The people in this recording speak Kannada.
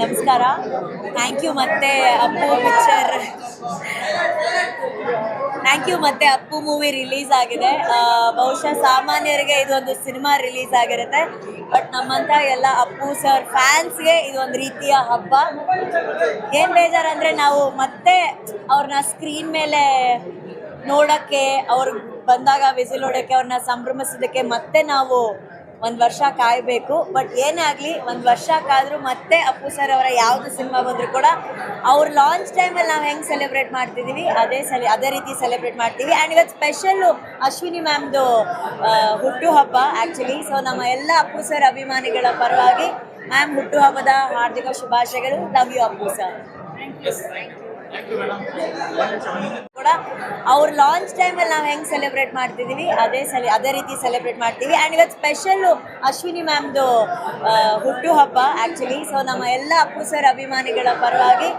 ನಮಸ್ಕಾರ. ಥ್ಯಾಂಕ್ ಯು ಮತ್ತೆ ಅಪ್ಪು ಪಿಕ್ಚರ್ ಥ್ಯಾಂಕ್ ಯು ಮತ್ತೆ ಅಪ್ಪು ಮೂವಿ ರಿಲೀಸ್ ಆಗಿದೆ. ಬಹುಶಃ ಸಾಮಾನ್ಯರಿಗೆ ಇದೊಂದು ಸಿನಿಮಾ ರಿಲೀಸ್ ಆಗಿರುತ್ತೆ. ಬಟ್ ನಮ್ಮಂತ ಎಲ್ಲ ಅಪ್ಪು ಸರ್ ಫ್ಯಾನ್ಸ್ಗೆ ಇದೊಂದು ರೀತಿಯ ಹಬ್ಬ. ಏನು ಬೇಜಾರಂದ್ರೆ ನಾವು ಮತ್ತೆ ಅವ್ರನ್ನ ಸ್ಕ್ರೀನ್ ಮೇಲೆ ನೋಡೋಕ್ಕೆ, ಅವ್ರು ಬಂದಾಗ ವಿಸಿಲ್ ಹೊಡೋಕ್ಕೆ ಅವ್ರನ್ನ ಸಂಭ್ರಮಿಸೋದಕ್ಕೆ ಮತ್ತೆ ನಾವು ಒಂದು ವರ್ಷ ಕಾಯಬೇಕು ಬಟ್ ಏನೇ ಆಗಲಿ ಒಂದು ವರ್ಷ ಕಾದ್ರೂ ಮತ್ತೆ ಅಪ್ಪು ಸರ್ ಅವರ ಯಾವುದು ಸಿನಿಮಾ ಬಂದರೂ ಕೂಡ ಅವ್ರ ಲಾಂಚ್ ಟೈಮಲ್ಲಿ ನಾವು ಹೆಂಗೆ ಸೆಲೆಬ್ರೇಟ್ ಮಾಡ್ತಿದ್ದೀವಿ ಅದೇ ಸೆಲೆ, ಅದೇ ರೀತಿ ಸೆಲೆಬ್ರೇಟ್ ಮಾಡ್ತೀವಿ. ಆ್ಯಂಡ್ ಇವತ್ತು ಸ್ಪೆಷಲ್ಲು ಅಶ್ವಿನಿ ಮ್ಯಾಮ್ದು ಹುಟ್ಟು ಹಬ್ಬ ಆ್ಯಕ್ಚುಲಿ ಸೊ ನಮ್ಮ ಎಲ್ಲ ಅಪ್ಪು ಸರ್ ಅಭಿಮಾನಿಗಳ ಪರವಾಗಿ ಮ್ಯಾಮ್ ಹುಟ್ಟು ಹಬ್ಬದ ಹಾರ್ದಿಕ ಶುಭಾಶಯಗಳು. ಲವ್ ಯು ಅಪ್ಪು ಸರ್ ಅವ್ರ ಲಾಂಚ್ ಟೈಮಲ್ಲಿ ನಾವು ಹೆಂಗೆ ಸೆಲೆಬ್ರೇಟ್ ಮಾಡ್ತಿದ್ದೀವಿ ಅದೇ ಸೆಲೆ ಅದೇ ರೀತಿ ಸೆಲೆಬ್ರೇಟ್ ಮಾಡ್ತೀವಿ. ಆ್ಯಂಡ್ ಇವತ್ತು ಸ್ಪೆಷಲ್ಲು ಅಶ್ವಿನಿ ಮ್ಯಾಮ್ದು ಹುಟ್ಟುಹಬ್ಬ ಆ್ಯಕ್ಚುಲಿ ಸೊ ನಮ್ಮ ಎಲ್ಲ ಅಪ್ಪು ಸರ್ ಅಭಿಮಾನಿಗಳ ಪರವಾಗಿ